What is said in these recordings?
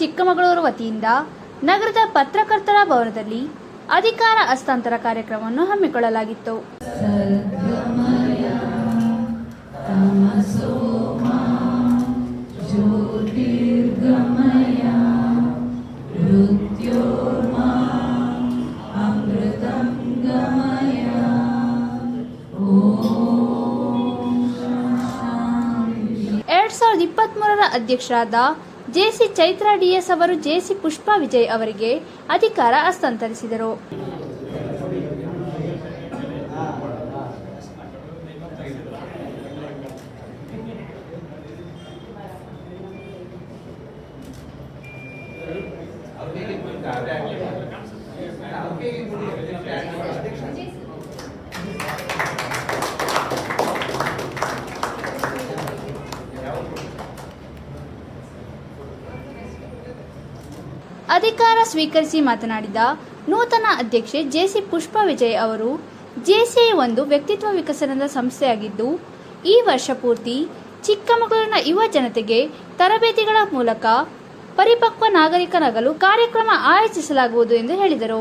ಚಿಕ್ಕಮಗಳೂರು ವತಿಯಿಂದ ನಗರದ ಪತ್ರಕರ್ತರ ಭವನದಲ್ಲಿ ಅಧಿಕಾರ ಹಸ್ತಾಂತರ ಕಾರ್ಯಕ್ರಮವನ್ನು ಹಮ್ಮಿಕೊಳ್ಳಲಾಗಿತ್ತು. ಎರಡ್ ಸಾವಿರದ ಇಪ್ಪತ್ತ್ ಮೂರರ ಅಧ್ಯಕ್ಷರಾದ ಜೆಸಿ ಚೈತ್ರಾ ಡಿಎಸ್ ಅವರು ಜೆಸಿ ಪುಷ್ಪಾ ವಿಜಯ್ ಅವರಿಗೆ ಅಧಿಕಾರ ಹಸ್ತಾಂತರಿಸಿದರು. ಅಧಿಕಾರ ಸ್ವೀಕರಿಸಿ ಮಾತನಾಡಿದ ನೂತನ ಅಧ್ಯಕ್ಷೆ ಜೆಸಿ ಪುಷ್ಪ ವಿಜಯ್ ಅವರು, ಜೆಸಿ ಒಂದು ವ್ಯಕ್ತಿತ್ವ ವಿಕಸನದ ಸಂಸ್ಥೆಯಾಗಿದ್ದು, ಈ ವರ್ಷ ಪೂರ್ತಿ ಚಿಕ್ಕಮಗಳೂರಿನ ಯುವ ಜನತೆಗೆ ತರಬೇತಿಗಳ ಮೂಲಕ ಪರಿಪಕ್ವ ನಾಗರಿಕನಾಗಲು ಕಾರ್ಯಕ್ರಮ ಆಯೋಜಿಸಲಾಗುವುದು ಎಂದು ಹೇಳಿದರು.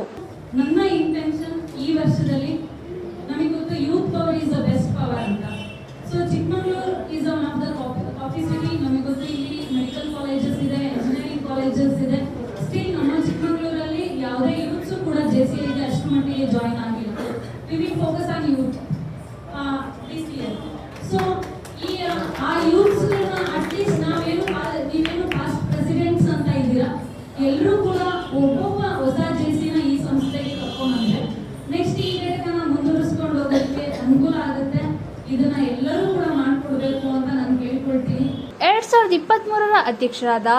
ಇದನ್ನ ಎಲ್ಲರೂ ಕೂಡ ಮಾಡ್ಕೊಡ್ಬೇಕು ಅಂತ ನಾನು ಕೇಳ್ಕೊಳ್ತೀನಿ. ಎರಡ್ ಸಾವಿರದ ಇಪ್ಪತ್ತ್ ಮೂರರ ಅಧ್ಯಕ್ಷರಾದ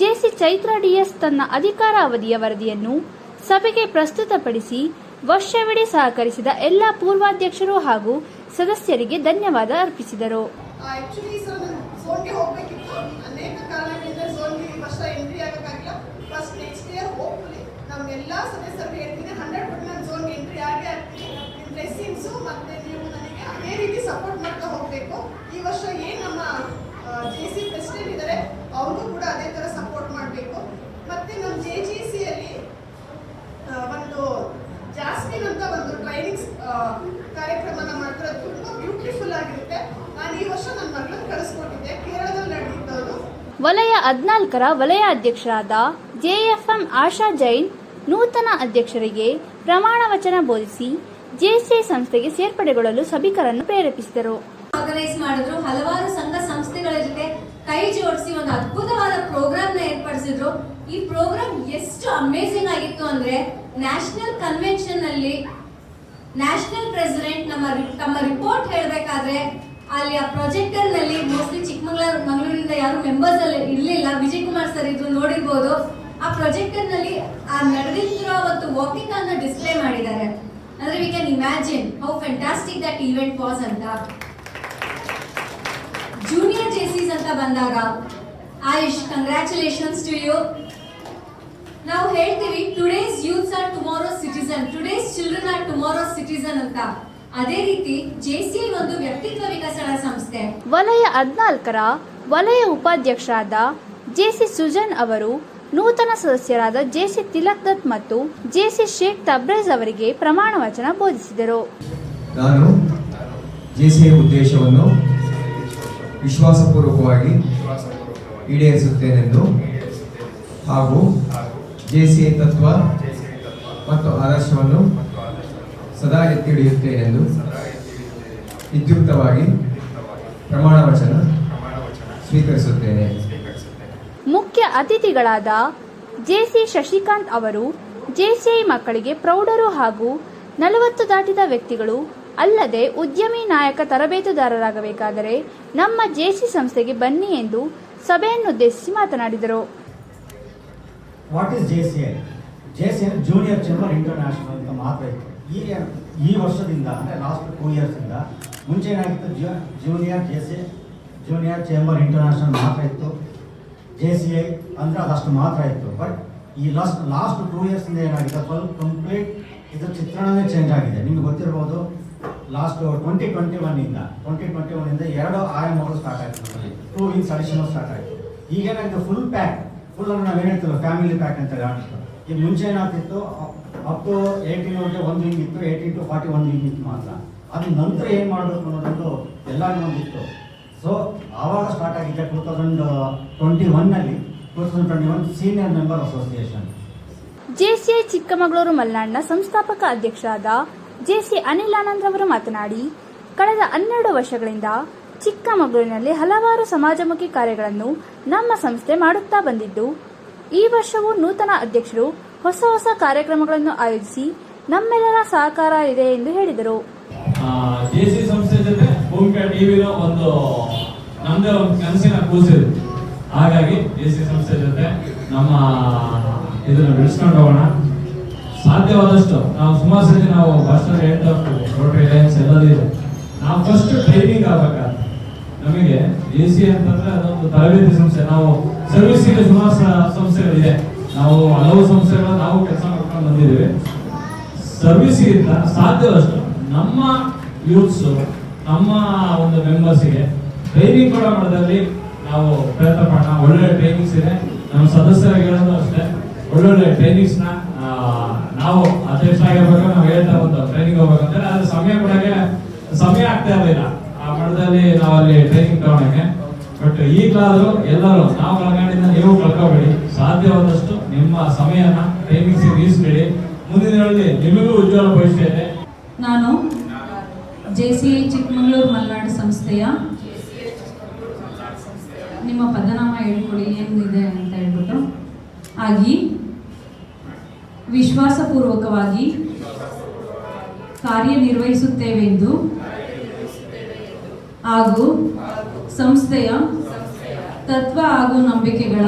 ಜೆಸಿ ಚೈತ್ರಾ ಡಿಎಸ್ ತನ್ನ ಅಧಿಕಾರ ಅವಧಿಯ ವರದಿಯನ್ನು ಸಭೆಗೆ ಪ್ರಸ್ತುತಪಡಿಸಿ ವರ್ಷವಿಡೀ ಸಹಕರಿಸಿದ ಎಲ್ಲ ಪೂರ್ವಾಧ್ಯಕ್ಷರು ಹಾಗೂ ಸದಸ್ಯರಿಗೆ ಧನ್ಯವಾದ ಅರ್ಪಿಸಿದರು. ಫಸ್ಟ್ ನೆಕ್ಸ್ಟ್ ಇಯರ್ ಹೋಪ್ಫುಲಿ ಹೋಗ್ಬೇಕಿತ್ತು. ಸದಸ್ಯರು ಕಾರಣಗಳಿಂದ ಝೋನ್ಗೆ ಈ ವರ್ಷ ಎಂಟ್ರಿ ಆಗಕ್ಕಾಗಿಲ್ಲ ಫಸ್ಟ್ ನೆಕ್ಸ್ಟ್ ಇಯರ್ ಹೋಗ್ಫುಲಿ ನಮ್ಮ ಎಲ್ಲ ಸದಸ್ಯರಿಗೆ ಹೇಳ್ತೀನಿ ಹಂಡ್ರೆಡ್ ಪರ್ಸೆಂಟ್ ನಾನು ಝೋನ್ಗೆ ಎಂಟ್ರಿ ಆಗೇ ಆಗ್ತೀನಿ ನಿಮ್ಮ ಬ್ಲೆಸ್ಸಿಂಗ್ಸು ಮತ್ತೆ ನೀವು ನನಗೆ ಅದೇ ರೀತಿ ಸಪೋರ್ಟ್ ಮಾಡ್ತಾ ಹೋಗಬೇಕು. ಈ ವರ್ಷ ಏನು ನಮ್ಮ ಜೆ ಸಿ ಪ್ರೆಸಿಡೆಂಟ್ ಇದ್ದಾರೆ ಅವ್ರಿಗೂ ಕೂಡ ಅದೇ ತರ ಸಪೋರ್ಟ್ ಮಾಡಬೇಕು. ಮತ್ತೆ ನಮ್ಮ ಜೆ ಜಿ ಸಿಯಲ್ಲಿ ಒಂದು ಜಾಸ್ಮಿನ್ ಅಂತ ಒಂದು ಟ್ರೈನಿಂಗ್ ಕಾರ್ಯಕ್ರಮನ ಮಾಡ್ತಾರೆ. ತುಂಬ ಬ್ಯೂಟಿಫುಲ್ ಆಗಿರುತ್ತೆ. ನಾನು ಈ ವರ್ಷ ನನ್ನ ಮಗಳನ್ನ ಕಳಿಸ್ಕೊಟ್ಟಿದ್ದೆ ಕೇರಳದಲ್ಲಿ ನಡೆದಿದ್ದವರು ವಲಯ ಹದಿನಾಲ್ಕರ ವಲಯ ಅಧ್ಯಕ್ಷರಾದ ಜೆಎಫ್ಎಂ ಆಶಾ ಜೈನ್ ನೂತನ ಅಧ್ಯಕ್ಷರಿಗೆ ಪ್ರಮಾಣ ವಚನ ಬೋಧಿಸಿ ಜೆಸಿಐ ಸಂಸ್ಥೆಗೆ ಸೇರ್ಪಡೆಗೊಳ್ಳಲು ಸಭಿಕರನ್ನು ಪ್ರೇರೇಪಿಸಿದರು. ಆರ್ಗನೈಸ್ ಮಾಡಿದ್ರು, ಹಲವಾರು ಸಂಘ ಸಂಸ್ಥೆಗಳ ಜೊತೆ ಕೈ ಜೋಡಿಸಿ ಒಂದು ಅದ್ಭುತವಾದ ಪ್ರೋಗ್ರಾಮ್ನ ಏರ್ಪಡಿಸಿದ್ರು. ಈ ಪ್ರೋಗ್ರಾಮ್ ಎಷ್ಟು ಅಮೇಸಿಂಗ್ ಆಗಿತ್ತು ಅಂದ್ರೆ, ನ್ಯಾಷನಲ್ ಕನ್ವೆನ್ಷನ್ ಅಲ್ಲಿ ನ್ಯಾಷನಲ್ ಪ್ರೆಸಿಡೆಂಟ್ ನಮ್ಮ ತಮ್ಮ ರಿಪೋರ್ಟ್ ಹೇಳಬೇಕಾದ್ರೆ, ಅಲ್ಲಿ ಆ ಪ್ರೊಜೆಕ್ಟರ್ನಲ್ಲಿ ಮೋಸ್ಟ್ಲಿ ಚಿಕ್ಕಮಗಳೂರು, ಮಂಗಳೂರಿಂದ ಯಾರು ಮೆಂಬರ್ಸ್ ಅಲ್ಲಿ ಇರ್ಲಿಲ್ಲ. ವಿಜಯ್ ಕುಮಾರ್ ಸರ್ ಇದು ನೋಡಿರ್ಬೋದು. ಆ ಪ್ರೊಜೆಕ್ಟರ್ನಲ್ಲಿ ಆ ನಡೆದಿರೋ ಒಂದು ವಾಕಿಂಗ್ ಅನ್ನ ಡಿಸ್ಪ್ಲೇ ಮಾಡಿದ್ದಾರೆ. ಅಂದ್ರೆ we can imagine how fantastic that event was ಅಂತ ಜೂನಿಯರ್ ಜೇಸೀಸ್ ಅಂತ ಬಂದಾಗ, ಆಯುಷ್ ಕಂಗ್ರಾಚುಲೇಷನ್ಸ್ ಟು ಯು ನಾವು ಹೇಳ್ತೀವಿ today's youths are tomorrow citizen today's children are tomorrow citizen ಅಂತ. ಅದೇ ರೀತಿ ಜೆಸಿ ಒಂದು ವ್ಯಕ್ತಿತ್ವ ವಿಕಸನ ಸಂಸ್ಥೆ. ವಲಯ ಹದಿನಾಲ್ಕರ ವಲಯ ಉಪಾಧ್ಯಕ್ಷರಾದ ಜೆಸಿ ಸುಜನ್ ಅವರು ನೂತನ ಸದಸ್ಯರಾದ ಜೆಸಿ ತಿಲಕ್ ದತ್ ಮತ್ತು ಜೆಸಿ ಶೇಖ್ ತಬ್ರೇಜ್ ಅವರಿಗೆ ಪ್ರಮಾಣ ವಚನ ಬೋಧಿಸಿದರು. ನಾನು ಜೆಸಿಯ ಉದ್ದೇಶವನ್ನು ವಿಶ್ವಾಸಪೂರ್ವಕವಾಗಿ ಈಡೇರಿಸುತ್ತೇನೆಂದು ಹಾಗೂ ಜೆಸಿ ತತ್ವ ಮತ್ತು ಆದರ್ಶವನ್ನು ಸದಾ ಎತ್ತಿ ಹಿಡಿಯುತ್ತೇನೆಂದು ವಿದ್ಯುಕ್ತವಾಗಿ ಪ್ರಮಾಣ ವಚನ ಸ್ವೀಕರಿಸುತ್ತೇನೆ. ಮುಖ್ಯ ಅತಿಥಿಗಳಾದ ಜೆಸಿ ಶಶಿಕಾಂತ್ ಅವರು ಜೆಸಿಐ ಮಕ್ಕಳಿಗೆ ಪ್ರೌಢರು ಹಾಗೂ ನಲವತ್ತು ದಾಟಿದ ವ್ಯಕ್ತಿಗಳು, ಅಲ್ಲದೆ ಉದ್ಯಮಿ ನಾಯಕ ತರಬೇತುದಾರರಾಗಬೇಕಾದರೆ ನಮ್ಮ ಜೆಸಿ ಸಂಸ್ಥೆಗೆ ಬನ್ನಿ ಎಂದು ಸಭೆಯನ್ನುದ್ದೇಶಿಸಿ ಮಾತನಾಡಿದರು. What is JCI C I J C I junior chamber international ಅಂತ ಮಾತ್ರ ಇತ್ತು. ಈ ವರ್ಷದಿಂದ, ಅಂದರೆ ಲಾಸ್ಟ್ ಟೂ ಇಯರ್ಸಿಂದ ಮುಂಚೆ ಏನಾಗಿತ್ತು junior JC junior chamber international ಮಾತ್ರ ಇತ್ತು. ಜೆ ಸಿ ಐ ಅಂದರೆ ಅದಷ್ಟು ಮಾತ್ರ ಇತ್ತು. ಬಟ್ ಈ ಲಾಸ್ಟ್ ಲಾಸ್ಟ್ ಟೂ ಇಯರ್ಸಿಂದ ಏನಾಗಿದೆ? ಸ್ವಲ್ಪ ಕಂಪ್ಲೀಟ್ ಇದ್ರ ಚಿತ್ರಣವೇ ಚೇಂಜ್ ಆಗಿದೆ. ನಿಮ್ಗೆ ಗೊತ್ತಿರ್ಬೋದು ಲಾಸ್ಟ್ ಟ್ವೆಂಟಿ ಟ್ವೆಂಟಿ ಒನ್ನಿಂದ ಟ್ವೆಂಟಿ ಟ್ವೆಂಟಿ ಒನ್ನಿಂದ ಎರಡು ಆಯಾಮಗಳು ಸ್ಟಾರ್ಟ್ ಆಯಿತು. ಟೂ ವಿಂಗ್ಸ್ ಅಡಿಷನಲ್ ಸ್ಟಾರ್ಟ್ ಆಯಿತು. ಈಗೇನಾಗಿದೆ ಫುಲ್ ಪ್ಯಾಕ್ ಫುಲ್ ನಾವು ಏನು ಹೇಳ್ತೀವಿ ಫ್ಯಾಮಿಲಿ ಪ್ಯಾಕ್ ಅಂತ ಆಡಿಸ್ತು ಈಗ ಮುಂಚೆ ಏನಾಗ್ತಿತ್ತು? ಅಪ್ ಟು ಏಯ್ಟೀನ್ ಅವ್ರಿಗೆ ಒಂದು ಹಿಂಗ್ ಇತ್ತು ಏಯ್ಟೀನ್ ಟು ಫಾರ್ಟಿ ಒನ್ ಹಿಂಗ್ ಇತ್ತು ಮಾತ್ರ. ಅದ್ರ ನಂತರ ಏನು ಮಾಡಬೇಕು ಅನ್ನೋದೊಂದು ಎಲ್ಲರಿಗೂ ಒಂದಿತ್ತು ಸೊ ಆವಾಗ ಸ್ಟಾರ್ಟ್ ಆಗಿದೆ ಟೂ ತೌಸಂಡ್ ಟ್ವೆಂಟಿ ಒನ್ನಲ್ಲಿ two thousand twenty one senior member association JCI Chikkamagaluru ಮಲ್ನಾಡ್ನ ಸಂಸ್ಥಾಪಕ ಅಧ್ಯಕ್ಷರಾದ ಜೆಸಿ ಅನಿಲ್ ಆನಂದ್ ಅವರು ಮಾತನಾಡಿ ಕಳೆದ ಹನ್ನೆರಡು ವರ್ಷಗಳಿಂದ ಚಿಕ್ಕಮಗಳೂರಿನಲ್ಲಿ ಹಲವಾರು ಸಮಾಜಮುಖಿ ಕಾರ್ಯಗಳನ್ನು ನಮ್ಮ ಸಂಸ್ಥೆ ಮಾಡುತ್ತಾ ಬಂದಿದ್ದು ಈ ವರ್ಷವೂ ನೂತನ ಅಧ್ಯಕ್ಷರು ಹೊಸ ಹೊಸ ಕಾರ್ಯಕ್ರಮಗಳನ್ನು ಆಯೋಜಿಸಿ ನಮ್ಮೆಲ್ಲರ ಸಹಕಾರ ಇದೆ ಎಂದು ಹೇಳಿದರು. ಜೆಸಿ ಸಂಸ್ಥೆ ಜೊತೆ ಒಂದು ನಮ್ದೇ ಒಂದು ಕನಸಿನ ಕೂಸಿದೆ ಹಾಗಾಗಿ ಎ ಸಿ ಸಂಸ್ಥೆ ಜೊತೆ ನಮ್ಮ ಇದನ್ನ ಬೆಳೆಸ್ಕೊಂಡು ಹೋಗೋಣ. ಸಾಧ್ಯವಾದಷ್ಟು ನಾವು ಸುಮಾರು ನಾವು ಭಾಷಣ ಹೇಳ್ತಾ ಹೋಗ್ತೀವಿ ರೋಟರಿ ಲೈನ್ಸ್ ಎಲ್ಲದೂ ಇದೆ. ನಾವು ಫಸ್ಟ್ ಟ್ರೈನಿಂಗ್ ಆಗ್ಬೇಕಾದ್ರೆ ನಮಗೆ ಎ ಸಿ ಅಂತಂದ್ರೆ ಅದೊಂದು ತರಬೇತಿ ಸಂಸ್ಥೆ. ನಾವು ಸರ್ವಿಸ್ಗೆ ಸುಮಾರು ಸಂಸ್ಥೆಗಳಿದೆ. ನಾವು ಹಲವು ಸಂಸ್ಥೆಗಳ, ನಾವು ಕೆಲಸ ಮಾಡ್ಕೊಂಡು ಬಂದಿದ್ದೀವಿ. ಸರ್ವಿಸ್ಗಿಂತ ಸಾಧ್ಯವಷ್ಟು ನಮ್ಮ ಯೂತ್ಸು ನಮ್ಮ ಒಂದು ಮೆಂಬರ್ಸ್ಗೆ ಟ್ರೈನಿಂಗ್ ಕೂಡ ಮಾಡೋದ್ರಲ್ಲಿ ನಾವು ಪ್ರಯತ್ನ ಮಾಡೋಣ ಒಳ್ಳೊಳ್ಳೆ ಟ್ರೈನಿಂಗ್ಸ್ ಇದೆ. ನಮ್ಮ ಸದಸ್ಯರಿಗೆ ಅಷ್ಟೇ. ಒಳ್ಳೊಳ್ಳೆ ಟ್ರೈನಿಂಗ್ಸ್ನ ಆ, ನಾವು ಅಧ್ಯಕ್ಷ ಆಗಿರ್ಬೇಕು ನಾವು ಹೇಳ್ತಾ ಒಂದು ಟ್ರೈನಿಂಗ್ ಹೋಗ್ಬೇಕಂದ್ರೆ ಅದ್ರ ಸಮಯ ಕೊಡೋಕೆ ಸಮಯ ಆಗ್ತಾ ಇರಲಿಲ್ಲ ಆ ಮಠದಲ್ಲಿ ನಾವು ಅಲ್ಲಿ ಟ್ರೈನಿಂಗ್ ತಗೊಳಕ್ಕೆ ಬಟ್ ಈಗಲಾದ್ರೂ ಎಲ್ಲರೂ ನಾವು ಕಳ್ಕೊಂಡಿದ್ದ ನೀವು ಕಳ್ಕೊಬೇಡಿ. ಸಾಧ್ಯವಾದಷ್ಟು ನಿಮ್ಮ ಸಮಯನ ಟ್ರೈನಿಂಗ್ಸ್ ಮೀಸಲಿಡಿ ಮುಂದಿನ ದಿನಗಳಲ್ಲಿ ನಿಮಗೂ ಉಜ್ವಲ ಭವಿಷ್ಯ ಇದೆ. ನಾನು ಜೆ ಸಿ ಚಿಕ್ಕಮಗಳೂರು ಮಲೆನಾಡು ಸಂಸ್ಥೆಯ ನಿಮ್ಮ ಪದನಾಮ ಹೇಳ್ಕೊಡಿ, ಏನಿದೆ ಅಂತ ಹೇಳ್ಬಿಟ್ಟು. ಆಗಿ ವಿಶ್ವಾಸಪೂರ್ವಕವಾಗಿ ಕಾರ್ಯನಿರ್ವಹಿಸುತ್ತೇವೆಂದು ಹಾಗೂ ಸಂಸ್ಥೆಯ ತತ್ವ ಹಾಗೂ ನಂಬಿಕೆಗಳ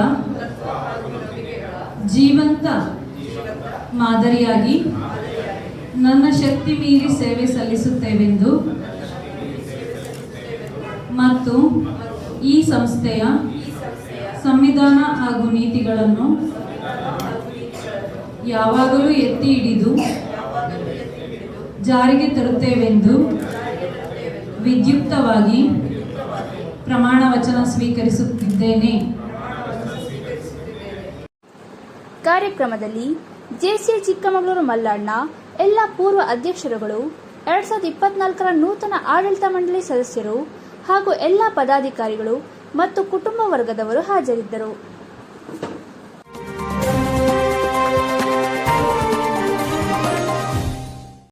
ಜೀವಂತ ಮಾದರಿಯಾಗಿ ನನ್ನ ಶಕ್ತಿ ಮೀರಿ ಸೇವೆ ಸಲ್ಲಿಸುತ್ತೇವೆಂದು ಮತ್ತು ಈ ಸಂಸ್ಥೆಯ ಸಂವಿಧಾನ ಹಾಗೂ ನೀತಿಗಳನ್ನು ಯಾವಾಗಲೂ ಎತ್ತಿ ಹಿಡಿದು ಜಾರಿಗೆ ತರುತ್ತೇವೆಂದು ವಿದ್ಯುಕ್ತವಾಗಿ ಪ್ರಮಾಣ ವಚನ ಸ್ವೀಕರಿಸುತ್ತಿದ್ದೇನೆ. ಕಾರ್ಯಕ್ರಮದಲ್ಲಿ ಜೆಸಿ ಚಿಕ್ಕಮಗಳೂರು ಮಲ್ಲಣ್ಣ ಎಲ್ಲ ಪೂರ್ವ ಅಧ್ಯಕ್ಷರುಗಳು, ಎರಡ್ ಸಾವಿರದ ಇಪ್ಪತ್ನಾಲ್ಕರ ನೂತನ ಆಡಳಿತ ಮಂಡಳಿ ಸದಸ್ಯರು ಹಾಗೂ ಎಲ್ಲ ಪದಾಧಿಕಾರಿಗಳು ಮತ್ತು ಕುಟುಂಬ ವರ್ಗದವರು ಹಾಜರಿದ್ದರು.